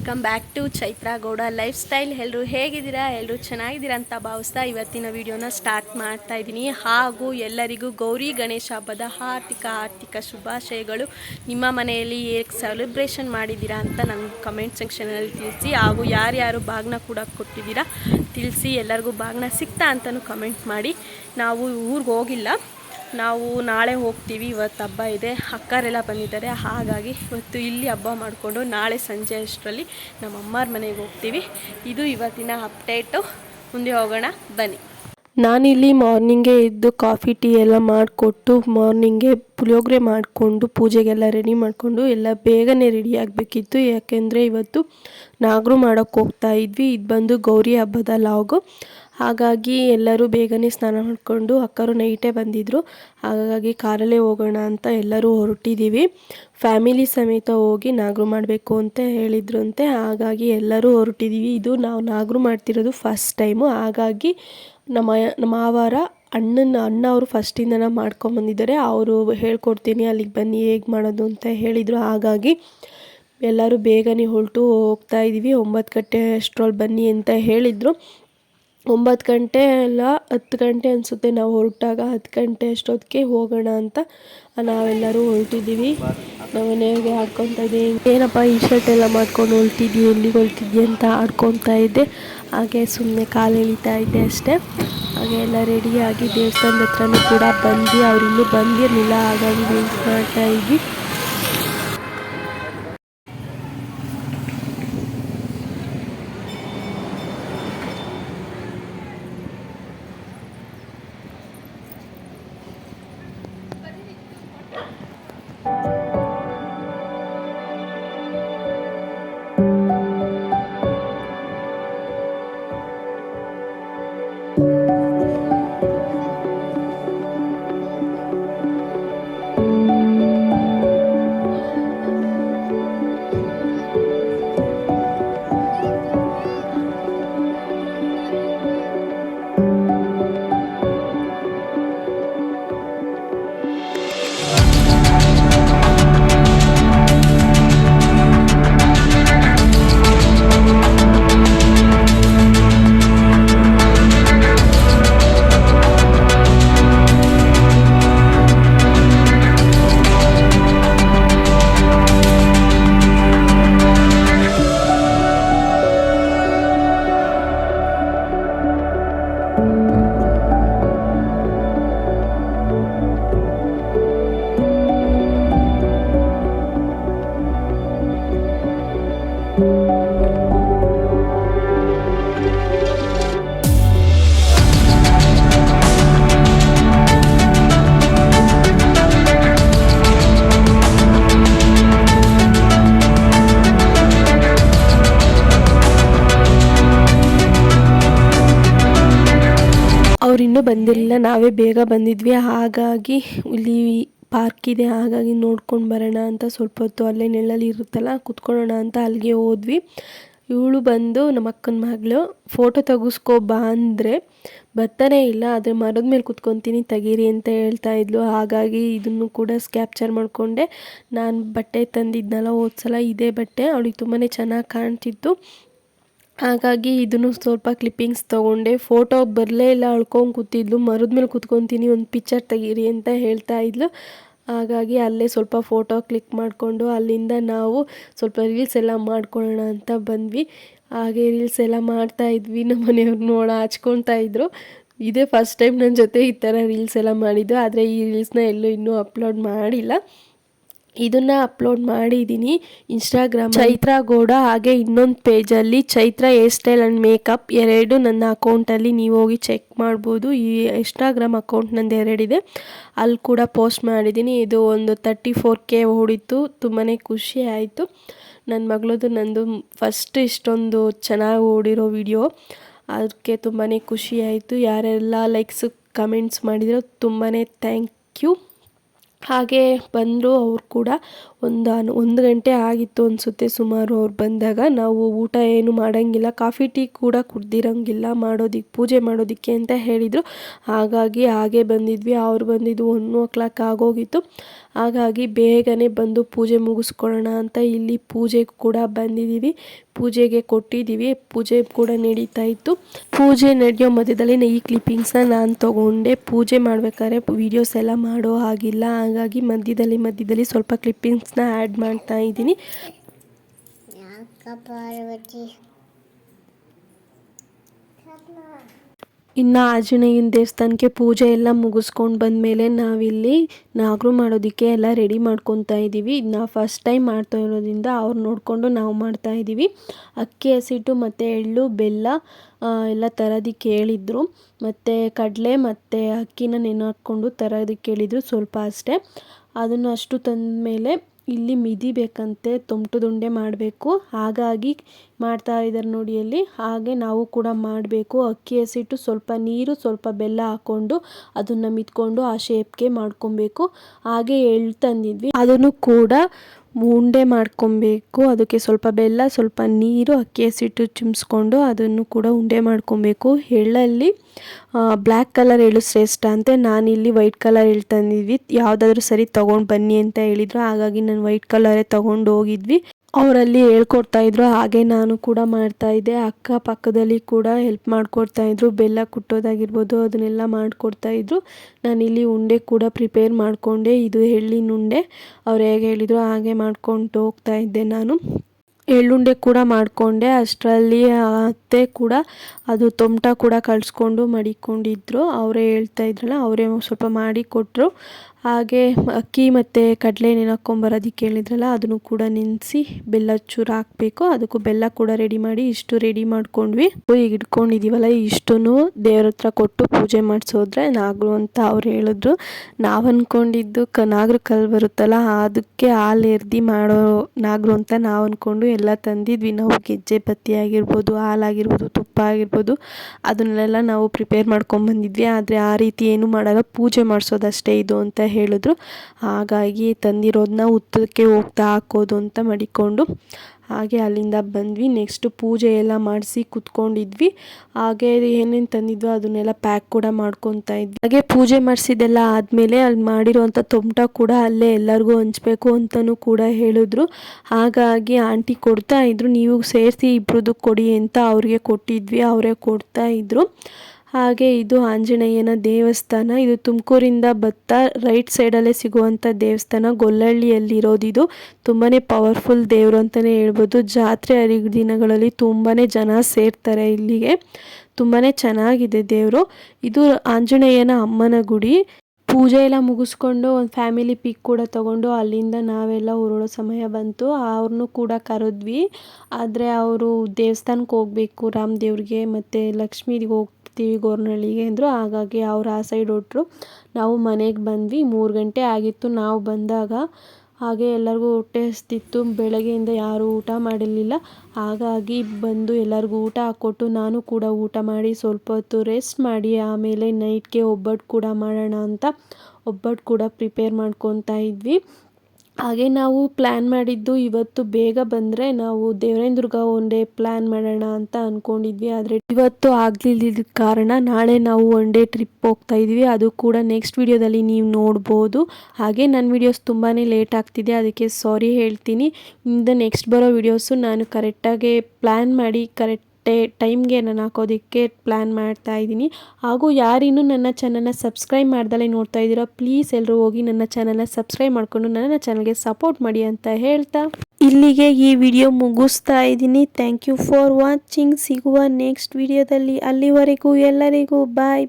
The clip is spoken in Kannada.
Welcome back to Chaitra Gowda lifestyle. ಎಲ್ಲರೂ ಹೇಗಿದ್ದೀರಾ? ಎಲ್ಲರೂ ಚೆನ್ನಾಗಿದ್ದೀರಾ ಅಂತ ಭಾವಿಸ್ತಾ ಇವತ್ತಿನ ವಿಡಿಯೋನ ಸ್ಟಾರ್ಟ್ ಮಾಡ್ತಾ ಇದ್ದೀನಿ. ಹಾಗೂ ಎಲ್ಲರಿಗೂ ಗೌರಿ ಗಣೇಶ ಹಬ್ಬದ ಆರ್ಥಿಕ ಆರ್ಥಿಕ ಶುಭಾಶಯಗಳು. ನಿಮ್ಮ ಮನೆಯಲ್ಲಿ ಹೇಗೆ ಸೆಲೆಬ್ರೇಷನ್ ಮಾಡಿದ್ದೀರಾ ಅಂತ ನನಗೆ ಕಮೆಂಟ್ ಸೆಕ್ಷನಲ್ಲಿ ತಿಳಿಸಿ. ಹಾಗೂ ಯಾರ್ಯಾರು ಬಾಗ್ನ ಕೂಡ ಕೊಟ್ಟಿದ್ದೀರಾ, ತಿಳಿಸಿ. ಎಲ್ಲರಿಗೂ ಬಾಗ್ನ ಸಿಗ್ತಾ ಅಂತಲೂ ಕಮೆಂಟ್ ಮಾಡಿ. ನಾವು ಊರಿಗೆ ಹೋಗಿಲ್ಲ. ನಾವು ನಾಳೆ ಹೋಗ್ತೀವಿ, ಇವತ್ತು ಹಬ್ಬ ಇದೆ, ಅಕ್ಕರೆಲ್ಲ ಬಂದಿದ್ದಾರೆ, ಹಾಗಾಗಿ ಇವತ್ತು ಇಲ್ಲಿ ಹಬ್ಬ ಮಾಡಿಕೊಂಡು ನಾಳೆ ಸಂಜೆ ಅಷ್ಟರಲ್ಲಿ ನಮ್ಮ ಅಮ್ಮರ ಮನೆಗೆ ಹೋಗ್ತೀವಿ. ಇದು ಇವತ್ತಿನ ಅಪ್ಡೇಟು ಮುಂದೆ ಹೋಗೋಣ, ಬನ್ನಿ. ನಾನಿಲ್ಲಿ ಮಾರ್ನಿಂಗೇ ಇದ್ದು ಕಾಫಿ, ಟೀ ಎಲ್ಲ ಮಾಡಿಕೊಟ್ಟು ಮಾರ್ನಿಂಗೇ ಪುಳಿಯೋಗರೆ ಮಾಡಿಕೊಂಡು ಪೂಜೆಗೆಲ್ಲ ರೆಡಿ ಮಾಡಿಕೊಂಡು ಎಲ್ಲ ಬೇಗನೆ ರೆಡಿ ಆಗಬೇಕಿತ್ತು. ಯಾಕೆಂದರೆ ಇವತ್ತು ನಾಗರು ಮಾಡೋಕ್ಕೆ ಹೋಗ್ತಾ ಇದ್ವಿ. ಇದು ಬಂದು ಗೌರಿ ಹಬ್ಬದ ಲಾಗು. ಹಾಗಾಗಿ ಎಲ್ಲರೂ ಬೇಗನೆ ಸ್ನಾನ ಮಾಡಿಕೊಂಡು ಅಕ್ಕರು ನೈಟೇ ಬಂದಿದ್ದರು ಹಾಗಾಗಿ ಕಾರಲ್ಲೇ ಹೋಗೋಣ ಅಂತ ಎಲ್ಲರೂ ಹೊರಟಿದ್ದೀವಿ. ಫ್ಯಾಮಿಲಿ ಸಮೇತ ಹೋಗಿ ನಾಗರು ಮಾಡಬೇಕು ಅಂತ ಹೇಳಿದ್ರಂತೆ. ಹಾಗಾಗಿ ಎಲ್ಲರೂ ಹೊರಟಿದ್ದೀವಿ. ಇದು ನಾವು ನಾಗರು ಮಾಡ್ತಿರೋದು ಫಸ್ಟ್ ಟೈಮು ಹಾಗಾಗಿ ನಮ್ಮ ನಮ್ಮ ಮಾವಾರ ಅಣ್ಣನ, ಅಣ್ಣ ಅವರು ಫಸ್ಟಿಂದನೇ ಮಾಡ್ಕೊಂಬಂದಿದ್ದಾರೆ ಅವರು ಹೇಳ್ಕೊಡ್ತೀನಿ ಅಲ್ಲಿಗೆ ಬನ್ನಿ, ಹೇಗೆ ಮಾಡೋದು ಅಂತ ಹೇಳಿದರು. ಹಾಗಾಗಿ ಎಲ್ಲರೂ ಬೇಗನೆ ಹೊರಟು ಹೋಗ್ತಾ ಇದ್ದೀವಿ ಒಂಬತ್ತು ಗಂಟೆ ಅಷ್ಟ್ರೊಳಗೆ ಬನ್ನಿ ಅಂತ ಹೇಳಿದರು. ಒಂಬತ್ತು ಗಂಟೆ ಅಲ್ಲ, ಹತ್ತು ಗಂಟೆ ಅನಿಸುತ್ತೆ ನಾವು ಹೊರಟಾಗ. ಹತ್ತು ಗಂಟೆ ಅಷ್ಟೊತ್ತಿಗೆ ಹೋಗೋಣ ಅಂತ ನಾವೆಲ್ಲರೂ ಹೊರಟಿದ್ದೀವಿ. ನಮ್ಮ ಮನೆಯಾಗೆ ಆಡ್ಕೊತಾ ಇದ್ದೀವಿ. ಏನಪ್ಪ ಈ ಶರ್ಟ್ ಎಲ್ಲ ಮಾಡ್ಕೊಂಡು ಹೊಲ್ಟಿದ್ದಿ ಎಲ್ಲಿಗೆ ಹೊಲ್ಟಿದ್ದಿ ಅಂತ ಆಡ್ಕೊತಾ ಇದ್ದೆ. ಹಾಗೆ ಸುಮ್ಮನೆ ಕಾಲು ಎಳಿತಾ ಇದ್ದೆ ಅಷ್ಟೇ. ಹಾಗೆ ಎಲ್ಲ ರೆಡಿಯಾಗಿ ದೇವಸ್ಥಾನದ ಹತ್ರನೂ ಕೂಡ ಬಂದು ಅವರಿನ್ನೂ ಬಂದಿರಲಿಲ್ಲ. ಹಾಗಾಗಿ ಮಾಡ್ತಾ ಇದ್ವಿ. ಇನ್ನೂ ಬಂದಿರಲಿಲ್ಲ ನಾವೇ ಬೇಗ ಬಂದಿದ್ವಿ. ಹಾಗಾಗಿ ಇಲ್ಲಿ ಪಾರ್ಕ್ ಇದೆ, ಹಾಗಾಗಿ ನೋಡ್ಕೊಂಡು ಬರೋಣ ಅಂತ ಸ್ವಲ್ಪ ಹೊತ್ತು ಅಲ್ಲೇ ನೆಳಲ್ಲಿ ಇರುತ್ತಲ್ಲ, ಕುತ್ಕೊಳ್ಳೋಣ ಅಂತ ಅಲ್ಲಿಗೆ ಹೋದ್ವಿ. ಇವಳು ಬಂದು ನಮ್ಮ ಅಕ್ಕನ ಮಗಳು ಫೋಟೋ ತೆಗಿಸ್ಕೊ ಬಾ ಅಂದರೆ ಬರ್ತಾನೆ ಇಲ್ಲ, ಆದರೆ ಮರದ ಮೇಲೆ ಕುತ್ಕೊತೀನಿ, ತೆಗೀರಿ ಅಂತ ಹೇಳ್ತಾ ಇದ್ಲು. ಹಾಗಾಗಿ ಇದನ್ನು ಕೂಡ ಕ್ಯಾಪ್ಚರ್ ಮಾಡಿಕೊಂಡೆ. ನಾನು ಬಟ್ಟೆ ತಂದಿದ್ನಲ್ಲ, ಹೋದ್ಸಲ ಇದೇ ಬಟ್ಟೆ. ಅವಳಿಗೆ ತುಂಬಾ ಚೆನ್ನಾಗಿ ಕಾಣ್ತಿತ್ತು. ಹಾಗಾಗಿ ಇದನ್ನು ಸ್ವಲ್ಪ ಕ್ಲಿಪ್ಪಿಂಗ್ಸ್ ತೊಗೊಂಡೆ. ಫೋಟೋ ಬರಲೇ ಇಲ್ಲ, ಅಳ್ಕೊಂಡು ಕೂತಿದ್ಲು. ಮರದ ಮೇಲೆ ಕೂತ್ಕೊತೀನಿ, ಒಂದು ಪಿಕ್ಚರ್ ತೆಗೀರಿ ಅಂತ ಹೇಳ್ತಾ ಇದ್ಲು. ಹಾಗಾಗಿ ಅಲ್ಲೇ ಸ್ವಲ್ಪ ಫೋಟೋ ಕ್ಲಿಕ್ ಮಾಡಿಕೊಂಡು ಅಲ್ಲಿಂದ ನಾವು ಸ್ವಲ್ಪ ರೀಲ್ಸ್ ಎಲ್ಲ ಮಾಡ್ಕೊಳ್ಳೋಣ ಅಂತ ಬಂದ್ವಿ. ಹಾಗೆ ರೀಲ್ಸ್ ಎಲ್ಲ ಮಾಡ್ತಾ ಇದ್ವಿ. ನಮ್ಮ ಮನೆಯವ್ರು ನೋಡ ಹಚ್ಕೊತಾ ಇದ್ರು. ಇದೇ ಫಸ್ಟ್ ಟೈಮ್ ನನ್ನ ಜೊತೆ ಈ ಥರ ರೀಲ್ಸ್ ಎಲ್ಲ ಮಾಡಿದ್ದು. ಆದರೆ ಈ ರೀಲ್ಸ್ನ ಎಲ್ಲೂ ಇನ್ನೂ ಅಪ್ಲೋಡ್ ಮಾಡಿಲ್ಲ. ಇದನ್ನ ಅಪ್ಲೋಡ್ ಮಾಡಿದ್ದೀನಿ ಇನ್ಸ್ಟಾಗ್ರಾಮ್ ಚೈತ್ರ ಗೌಡ ಹಾಗೆ ಇನ್ನೊಂದು ಪೇಜಲ್ಲಿ Chaitra hairstyle and makeup ಎರಡು ನನ್ನ ಅಕೌಂಟಲ್ಲಿ ನೀವು ಹೋಗಿ ಚೆಕ್ ಮಾಡ್ಬೋದು. ಈ ಇನ್ಸ್ಟಾಗ್ರಾಮ್ ಅಕೌಂಟ್ ನಂದು ಎರಡಿದೆ ಅಲ್ಲಿ ಕೂಡ ಪೋಸ್ಟ್ ಮಾಡಿದ್ದೀನಿ ಇದು ಒಂದು ತರ್ಟಿ ಫೋರ್ ಕೆ ಹೊಡಿತು. ತುಂಬಾ ಖುಷಿ ಆಯಿತು. ನನ್ನ ಮಗಳದು ನಂದು ಫಸ್ಟ್ ಇಷ್ಟೊಂದು ಚೆನ್ನಾಗಿ ಓಡಿರೋ ವಿಡಿಯೋ ಅದಕ್ಕೆ ತುಂಬಾ ಖುಷಿ ಆಯಿತು. ಯಾರೆಲ್ಲ ಲೈಕ್ಸ್ ಕಮೆಂಟ್ಸ್ ಮಾಡಿದ್ರು ತುಂಬಾ ಥ್ಯಾಂಕ್ ಯು ಹಾಗೆ ಬಂದರು ಅವ್ರು ಕೂಡ ಒಂದು ಒಂದು ಗಂಟೆ ಆಗಿತ್ತು ಅನಿಸುತ್ತೆ. ಸುಮಾರು ಅವ್ರು ಬಂದಾಗ ನಾವು ಊಟ ಏನು ಮಾಡೋಂಗಿಲ್ಲ, ಕಾಫಿ, ಟೀ ಕೂಡ ಕುಡ್ದಿರೋಂಗಿಲ್ಲ ಮಾಡೋದಿಕ್ಕೆ ಪೂಜೆ ಮಾಡೋದಕ್ಕೆ ಅಂತ ಹೇಳಿದರು. ಹಾಗಾಗಿ ಹಾಗೆ ಬಂದಿದ್ವಿ. ಅವ್ರು ಬಂದಿದ್ದು ಒನ್ ಓ ಕ್ಲಾಕ್ ಆಗೋಗಿತ್ತು. ಹಾಗಾಗಿ ಬೇಗನೆ ಬಂದು ಪೂಜೆ ಮುಗಿಸ್ಕೊಳ್ಳೋಣ ಅಂತ ಇಲ್ಲಿ ಪೂಜೆಗೆ ಕೂಡ ಬಂದಿದ್ದೀವಿ. ಪೂಜೆಗೆ ಕೊಟ್ಟಿದ್ದೀವಿ. ಪೂಜೆ ಕೂಡ ನಡೀತಾ ಇತ್ತು. ಪೂಜೆ ನಡೆಯೋ ಮಧ್ಯದಲ್ಲಿ ಈ ಕ್ಲಿಪ್ಪಿಂಗ್ಸ್ನ ನಾನು ತೊಗೊಂಡೆ. ಪೂಜೆ ಮಾಡಬೇಕಾದ್ರೆ ವೀಡಿಯೋಸ್ ಎಲ್ಲ ಮಾಡೋ ಹಾಗಿಲ್ಲ. ಹಾಗಾಗಿ ಮಧ್ಯದಲ್ಲಿ ಮಧ್ಯದಲ್ಲಿ ಸ್ವಲ್ಪ ಕ್ಲಿಪ್ಪಿಂಗ್ಸ್ನ ಆ್ಯಡ್ ಮಾಡ್ತಾ ಇದ್ದೀನಿ. ಪಾರ್ವತಿ? ಇನ್ನು ಆಂಜನೇಯನ ದೇವಸ್ಥಾನಕ್ಕೆ ಪೂಜೆ ಎಲ್ಲ ಮುಗಿಸ್ಕೊಂಡು ಬಂದಮೇಲೆ ನಾವಿಲ್ಲಿ ನಾಗರು ಮಾಡೋದಕ್ಕೆ ಎಲ್ಲ ರೆಡಿ ಮಾಡ್ಕೊತಾ ಇದ್ದೀವಿ. ನಾ ಫಸ್ಟ್ ಟೈಮ್ ಮಾಡ್ತಾ ಇರೋದ್ರಿಂದ ಅವ್ರು ನೋಡಿಕೊಂಡು ನಾವು ಮಾಡ್ತಾ ಇದ್ದೀವಿ. ಅಕ್ಕಿ, ಹಸಿಟ್ಟು ಮತ್ತು ಎಳ್ಳು, ಬೆಲ್ಲ ಎಲ್ಲ ತರೋದಕ್ಕೆ ಹೇಳಿದ್ರು ಮತ್ತು ಕಡಲೆ ಮತ್ತು ಅಕ್ಕಿನ ನೆನೆ ಹಾಕ್ಕೊಂಡು ತರೋದಕ್ಕೆ ಹೇಳಿದ್ರು ಸ್ವಲ್ಪ ಅಷ್ಟೇ. ಅದನ್ನು ಅಷ್ಟು ತಂದ ಮೇಲೆ ಇಲ್ಲಿ ಮಿದಿಬೇಕಂತೆ ದುಂಡೆ ಮಾಡಬೇಕು. ಹಾಗಾಗಿ ಮಾಡ್ತಾ ಇದ್ದಾರೆ ನೋಡಿ ಅಲ್ಲಿ. ಹಾಗೆ ನಾವು ಕೂಡ ಮಾಡಬೇಕು. ಅಕ್ಕಿ ಹಸಿಟ್ಟು ಸ್ವಲ್ಪ ನೀರು, ಸ್ವಲ್ಪ ಬೆಲ್ಲ ಹಾಕ್ಕೊಂಡು ಅದನ್ನು ಮಿತ್ಕೊಂಡು ಆ ಶೇಪ್ಗೆ ಮಾಡ್ಕೊಬೇಕು. ಹಾಗೆ ಎಳ್ಳು ತಂದಿದ್ವಿ. ಅದನ್ನು ಕೂಡ ಉಂಡೆ ಮಾಡ್ಕೊಬೇಕು. ಅದಕ್ಕೆ ಸ್ವಲ್ಪ ಬೆಲ್ಲ, ಸ್ವಲ್ಪ ನೀರು, ಅಕ್ಕಿ ಹಸಿಟ್ಟು ಚಿಮ್ಸ್ಕೊಂಡು ಅದನ್ನು ಕೂಡ ಉಂಡೆ ಮಾಡ್ಕೊಬೇಕು. ಎಳ್ಳಲ್ಲಿ ಬ್ಲ್ಯಾಕ್ ಕಲರ್ ಎಳು ಶ್ರೇಷ್ಠ ನಾನು ನಾನಿಲ್ಲಿ ವೈಟ್ ಕಲರ್ ಎಳ್ಳು ತಂದಿದ್ವಿ. ಯಾವುದಾದ್ರೂ ಸರಿ ತೊಗೊಂಡು ಬನ್ನಿ ಅಂತ ಹೇಳಿದ್ರು. ಹಾಗಾಗಿ ನಾನು ವೈಟ್ ಕಲರೇ ತೊಗೊಂಡು ಹೋಗಿದ್ವಿ ಅವರಲ್ಲಿ ಹೇಳ್ಕೊಡ್ತಾ ಇದ್ರು, ಹಾಗೆ ನಾನು ಕೂಡ ಮಾಡ್ತಾ ಇದ್ದೆ. ಅಕ್ಕ ಪಕ್ಕದಲ್ಲಿ ಕೂಡ ಹೆಲ್ಪ್ ಮಾಡ್ಕೊಡ್ತಾ ಇದ್ರು. ಬೆಲ್ಲ ಕುಟ್ಟೋದಾಗಿರ್ಬೋದು, ಅದನ್ನೆಲ್ಲ ಮಾಡಿಕೊಡ್ತಾ ಇದ್ರು. ನಾನಿಲ್ಲಿ ಉಂಡೆ ಕೂಡ ಪ್ರಿಪೇರ್ ಮಾಡಿಕೊಂಡೆ. ಇದು ಎಳ್ಳಿನ ಉಂಡೆ. ಅವ್ರು ಹೇಗೆ ಹೇಳಿದ್ರು, ಹಾಗೆ ಮಾಡ್ಕೊಂಡು ಹೋಗ್ತಾ ಇದ್ದೆ ನಾನು. ಎಳ್ಳುಂಡೆ ಕೂಡ ಮಾಡಿಕೊಂಡೆ. ಅಷ್ಟರಲ್ಲಿ ಅತ್ತೆ ಕೂಡ ಅದು ತೊಮಟ ಕೂಡ ಕಳಿಸ್ಕೊಂಡು ಮಡಿಕೊಂಡಿದ್ರು. ಅವರೇ ಹೇಳ್ತಾ ಇದ್ರಲ್ಲ, ಅವರೇ ಸ್ವಲ್ಪ ಮಾಡಿ ಕೊಟ್ಟರು ಹಾಗೆ ಅಕ್ಕಿ ಮತ್ತು ಕಡಲೆ ನೆನಕೊಂಬರೋದಕ್ಕೆ ಹೇಳಿದ್ರಲ್ಲ ಅದನ್ನು ಕೂಡ ನೆನೆಸಿ ಬೆಲ್ಲ ಚೂರು ಹಾಕಬೇಕು. ಅದಕ್ಕೂ ಬೆಲ್ಲ ಕೂಡ ರೆಡಿ ಮಾಡಿ ಇಷ್ಟು ರೆಡಿ ಮಾಡ್ಕೊಂಡ್ವಿ. ಈಗ ಇಟ್ಕೊಂಡಿದ್ದೀವಲ್ಲ ಇಷ್ಟನ್ನು ದೇವ್ರ ಹತ್ರ ಕೊಟ್ಟು ಪೂಜೆ ಮಾಡಿಸೋದ್ರೆ ನಾಗರು ಅಂತ ಅವ್ರು ಹೇಳಿದ್ರು. ನಾವು ಅಂದ್ಕೊಂಡಿದ್ದು ಕ, ನಾಗರ ಕಲ್ಲು ಬರುತ್ತಲ್ಲ, ಅದಕ್ಕೆ ಹಾಲು ಎರ್ದಿ ಮಾಡೋ ನಾಗರು ಅಂತ ನಾವು ಅಂದ್ಕೊಂಡು ಎಲ್ಲ ತಂದಿದ್ವಿ. ನಾವು ಗೆಜ್ಜೆ ಬತ್ತಿ ಆಗಿರ್ಬೋದು ಹಾಲಾಗಿರ್ಬೋದು ತುಪ್ಪ ಆಗಿರ್ಬೋದು, ಅದನ್ನೆಲ್ಲ ನಾವು ಪ್ರಿಪೇರ್ ಮಾಡ್ಕೊಂಬಂದಿದ್ವಿ ಆದರೆ ಆ ರೀತಿ ಏನು ಮಾಡಲ್ಲ, ಪೂಜೆ ಮಾಡಿಸೋದಷ್ಟೇ ಇದು ಅಂತ ಹೇಳಿದ್ರು. ಹಾಗಾಗಿ ತಂದಿರೋದನ್ನ ಉತ್ತಕ್ಕೆ ಹೋಗ್ತಾ ಹಾಕೋದು ಅಂತ ಮಡಿಕೊಂಡು ಹಾಗೆ ಅಲ್ಲಿಂದ ಬಂದ್ವಿ. ನೆಕ್ಸ್ಟ್ ಪೂಜೆ ಎಲ್ಲ ಮಾಡಿಸಿ ಕುತ್ಕೊಂಡಿದ್ವಿ. ಹಾಗೆ ಏನೇನು ತಂದಿದ್ವೋ ಅದನ್ನೆಲ್ಲ ಪ್ಯಾಕ್ ಕೂಡ ಮಾಡ್ಕೊತಾ ಇದ್ವಿ. ಹಾಗೆ ಪೂಜೆ ಮಾಡಿಸಿದ್ದೆಲ್ಲ ಆದಮೇಲೆ ಅಲ್ಲಿ ಮಾಡಿರೋವಂಥ ತೊಮಟ ಕೂಡ ಅಲ್ಲೇ ಎಲ್ಲರಿಗೂ ಹಂಚಬೇಕು ಅಂತಲೂ ಕೂಡ ಹೇಳಿದ್ರು. ಹಾಗಾಗಿ ಆಂಟಿ ಕೊಡ್ತಾ ಇದ್ರು. ನೀವು ಸೇರಿಸಿ ಇಬ್ರದ್ದು ಕೊಡಿ ಅಂತ ಅವ್ರಿಗೆ ಕೊಟ್ಟಿದ್ವಿ. ಅವರೇ ಕೊಡ್ತಾ ಇದ್ರು. ಹಾಗೆ ಇದು ಆಂಜನೇಯನ ದೇವಸ್ಥಾನ. ಇದು ತುಮಕೂರಿಂದ ಬತ್ತ ರೈಟ್ ಸೈಡಲ್ಲೇ ಸಿಗುವಂಥ ದೇವಸ್ಥಾನ. ಗೊಲ್ಲಹಳ್ಳಿಯಲ್ಲಿರೋದಿದು ತುಂಬಾ ಪವರ್ಫುಲ್ ದೇವರು ಅಂತಲೇ ಹೇಳ್ಬೋದು. ಜಾತ್ರೆ ಹರಿದಿನಗಳಲ್ಲಿ ತುಂಬಾ ಜನ ಸೇರ್ತಾರೆ ಇಲ್ಲಿಗೆ. ತುಂಬಾ ಚೆನ್ನಾಗಿದೆ ದೇವರು. ಇದು ಆಂಜನೇಯನ ಅಮ್ಮನ ಗುಡಿ. ಪೂಜೆ ಎಲ್ಲ ಮುಗಿಸ್ಕೊಂಡು ಒಂದು ಫ್ಯಾಮಿಲಿ ಪಿಕ್ ಕೂಡ ತಗೊಂಡು ಅಲ್ಲಿಂದ ನಾವೆಲ್ಲ ಹೊರಡೋ ಸಮಯ ಬಂತು. ಅವ್ರನ್ನೂ ಕೂಡ ಕರೆದ್ವಿ. ಆದರೆ ಅವರು ದೇವಸ್ಥಾನಕ್ಕೆ ಹೋಗಬೇಕು ರಾಮ ದೇವ್ರಿಗೆ ಮತ್ತು ಲಕ್ಷ್ಮೀಗೆ ಹೋಗ್ತೀವಿ ಗೋರ್ನಳ್ಳಿಗೆ ಅಂದರು. ಹಾಗಾಗಿ ಅವ್ರು ಆ ಸೈಡ್ ಹೊಟ್ಟರು ನಾವು ಮನೆಗೆ ಬಂದ್ವಿ. ಮೂರು ಗಂಟೆ ಆಗಿತ್ತು. ನಾವು ಬಂದಾಗ ಹಾಗೆ ಎಲ್ಲರಿಗೂ ಹೊಟ್ಟೆ ಹಸ್ತಿತ್ತು. ಬೆಳಗ್ಗೆಯಿಂದ ಯಾರೂ ಊಟ ಮಾಡಿರಲಿಲ್ಲ. ಹಾಗಾಗಿ ಬಂದು ಎಲ್ಲರಿಗೂ ಊಟ ಹಾಕ್ಕೊಟ್ಟು ನಾನು ಕೂಡ ಊಟ ಮಾಡಿ ಸ್ವಲ್ಪ ಹೊತ್ತು ರೆಸ್ಟ್ ಮಾಡಿ, ಆಮೇಲೆ ನೈಟ್ಗೆ ಒಬ್ಬಟ್ಟು ಕೂಡ ಮಾಡೋಣ ಅಂತ ಒಬ್ಬಟ್ಟು ಕೂಡ ಪ್ರಿಪೇರ್ ಮಾಡ್ಕೊತಾ ಇದ್ವಿ. ಹಾಗೆ ನಾವು ಪ್ಲ್ಯಾನ್ ಮಾಡಿದ್ದು ಇವತ್ತು ಬೇಗ ಬಂದರೆ ನಾವು Devarayanadurga one day plan ಮಾಡೋಣ ಅಂತ ಅಂದ್ಕೊಂಡಿದ್ವಿ ಆದರೆ ಇವತ್ತು ಆಗಲಿಲ್ಲದ ಕಾರಣ ನಾಳೆ ನಾವು ಒನ್ ಡೇ ಟ್ರಿಪ್ ಹೋಗ್ತಾ ಇದ್ವಿ. ಅದು ಕೂಡ ನೆಕ್ಸ್ಟ್ ವಿಡಿಯೋದಲ್ಲಿ ನೀವು ನೋಡ್ಬೋದು. ಹಾಗೆ ನನ್ನ ವಿಡಿಯೋಸ್ ತುಂಬಾ ಲೇಟ್ ಆಗ್ತಿದೆ, ಅದಕ್ಕೆ ಸಾರಿ ಹೇಳ್ತೀನಿ. ಇಂದ ನೆಕ್ಸ್ಟ್ ಬರೋ ವಿಡಿಯೋಸು ನಾನು ಕರೆಕ್ಟಾಗಿ ಪ್ಲ್ಯಾನ್ ಮಾಡಿ ಕರೆಕ್ಟ್ ಟೇ ಟೈಮ್ಗೆ ನಾನು ಹಾಕೋದಕ್ಕೆ ಪ್ಲ್ಯಾನ್ ಮಾಡ್ತಾ ಇದ್ದೀನಿ. ಹಾಗೂ ಯಾರಿನ್ನೂ ನನ್ನ ಚಾನಲ್ನ ಸಬ್ಸ್ಕ್ರೈಬ್ ಮಾಡ್ದಲೇ ನೋಡ್ತಾ ಇದ್ದೀರಾ ಪ್ಲೀಸ್ ಎಲ್ಲರೂ ಹೋಗಿ ನನ್ನ ಚಾನಲ್ನ ಸಬ್ಸ್ಕ್ರೈಬ್ ಮಾಡಿಕೊಂಡು ನನ್ನ ಚಾನಲ್ಗೆ ಸಪೋರ್ಟ್ ಮಾಡಿ ಅಂತ ಹೇಳ್ತಾ ಇಲ್ಲಿಗೆ ಈ ವಿಡಿಯೋ ಮುಗಿಸ್ತಾ ಇದ್ದೀನಿ. ಥ್ಯಾಂಕ್ ಯು ಫಾರ್ ವಾಚಿಂಗ್ ಸಿಗುವ ನೆಕ್ಸ್ಟ್ ವಿಡಿಯೋದಲ್ಲಿ ಅಲ್ಲಿವರೆಗೂ ಎಲ್ಲರಿಗೂ ಬಾಯ್